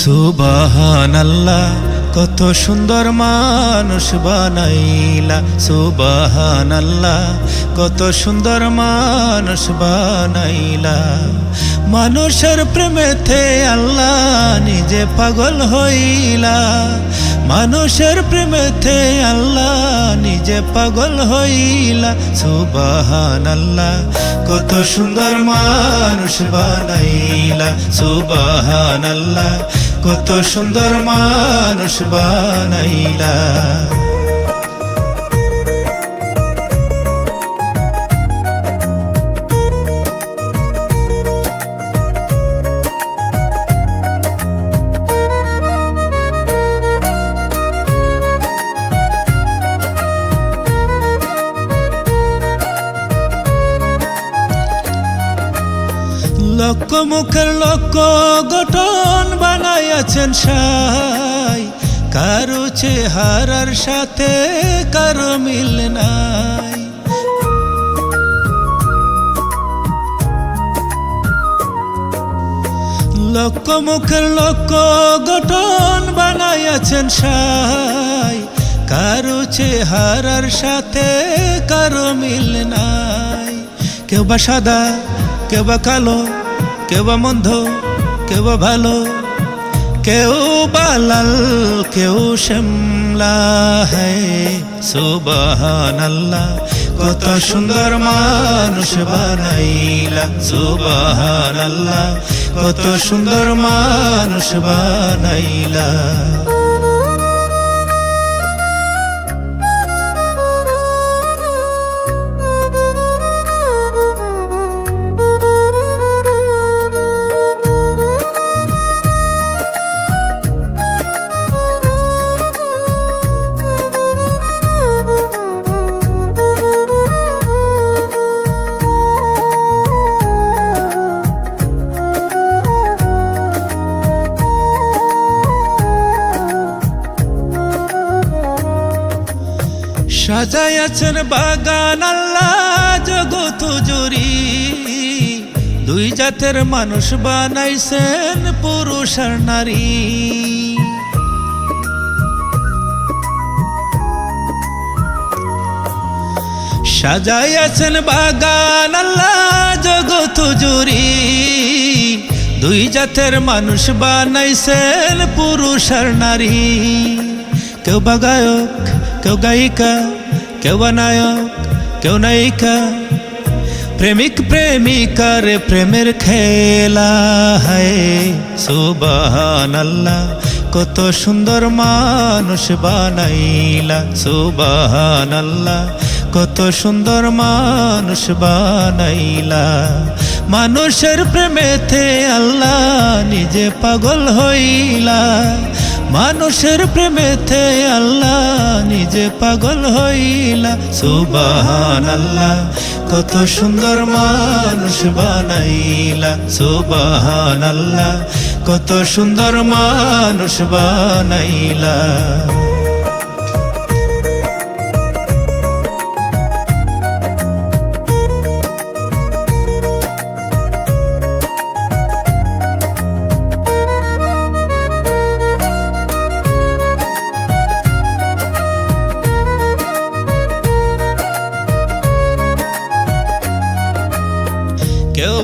সুবাহান আল্লাহ কত সুন্দর মানুষ বানাইলা। সুবাহান আল্লাহ কত সুন্দর মানুষ বানাইলা। মানুষের প্রেমেতে আল্লাহ নিজে পাগল হইলা। মানুষের প্রেমেতে আল্লাহ নিজে পাগল হইলা সুবাহান আল্লাহ কত সুন্দর মানুষ বানাইলা সুবাহান আল্লাহ কত সুন্দর মানুষ বানাইলা। লক্ষ মুখের লক্ষ গঠন বানাইয়াছেন সাই। কারও চেহারার সাথে কারও মিল নাই। লক্ষ মুখের লক্ষ গঠন বানাইয়াছেন সাই। কারও চেহারার সাথে কারও মিল নাই। কেউ বা সাদা, কেউ বা কালো কেউ বা মন্ধ কেউ বা ভালো, কেউ বা লাল, কেউ শ্যামলা হ্যায় সুবাহান আল্লাহ কত সুন্দর মানুষ বানাইলা সুবাহান আল্লাহ কত সুন্দর মানুষ বানাইলা। সাজাইয়াছেন বাগান আল্লাহ জগত জুরি দুই জাতের মানুষ বানাইছেন পুরুষ আর নারী। সাজাইয়াছেন বাগান আল্লাহ জগত জুরি দুই জাতের মানুষ বানাইছেন পুরুষ আর নারী। কেউ বা গায়ক কেউ গায়িকা, কেউ নায়ক কেউ নায়িকা। প্রেমিক প্রেমিকার প্রেমের খেলা হয় সুবাহান আল্লাহ কত সুন্দর মানুষ বানাইলা। সুবাহান আল্লাহ কত সুন্দর মানুষ বানাইলা। মানুষের প্রেমেতে আল্লাহ নিজে পাগল হইলা। মানুষের প্রেমেতে আল্লাহ নিজে পাগল হইলা সুবাহান আল্লাহ কত সুন্দর মানুষ বানাইলা সুবাহান আল্লাহ কত সুন্দর মানুষ বানাইলা।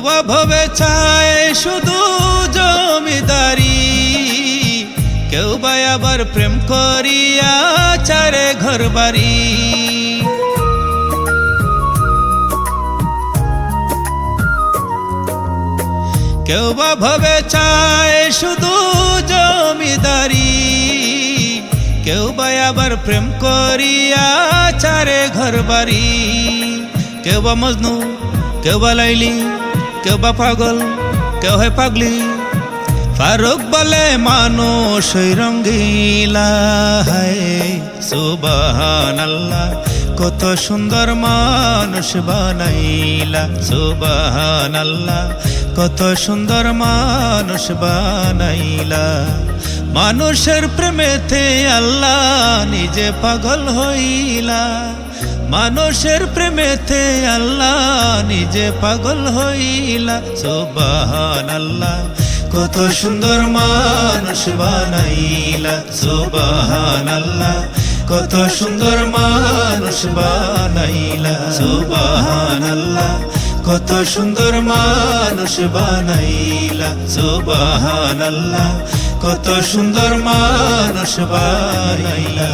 ভবে চায় শুধু জমিদারি। কেউ বা আবার প্রেম করিয়া চারে ঘর বাড়ি কেউ বা ভবে চায় শুধু জমিদারি। কেউ বা আবার প্রেম করিয়া চারে ঘর বাড়ি কেউ বা মজনু, কেউ বা লাইলি কেউ বা পাগল, কেউ হয় পাগলি। ফারুক বলে মানুষ রঙ্গিলা সুবাহান আল্লাহ কত সুন্দর মানুষ বানাইলা সুবাহান আল্লাহ কত সুন্দর মানুষ বানাইলা। মানুষের প্রেমেতে আল্লাহ নিজে পাগল হইলা। মানুষের প্রেমেতে আল্লাহ নিজে পাগল হইলা সুবাহান আল্লাহ কত সুন্দর মানুষ বানাইলা সুবাহান আল্লাহ কত সুন্দর মানুষ বানাইলা সুবাহান আল্লাহ কত সুন্দর মানুষ বানাইলা সুবাহান আল্লাহ কত সুন্দর মানুষ বানাইলা।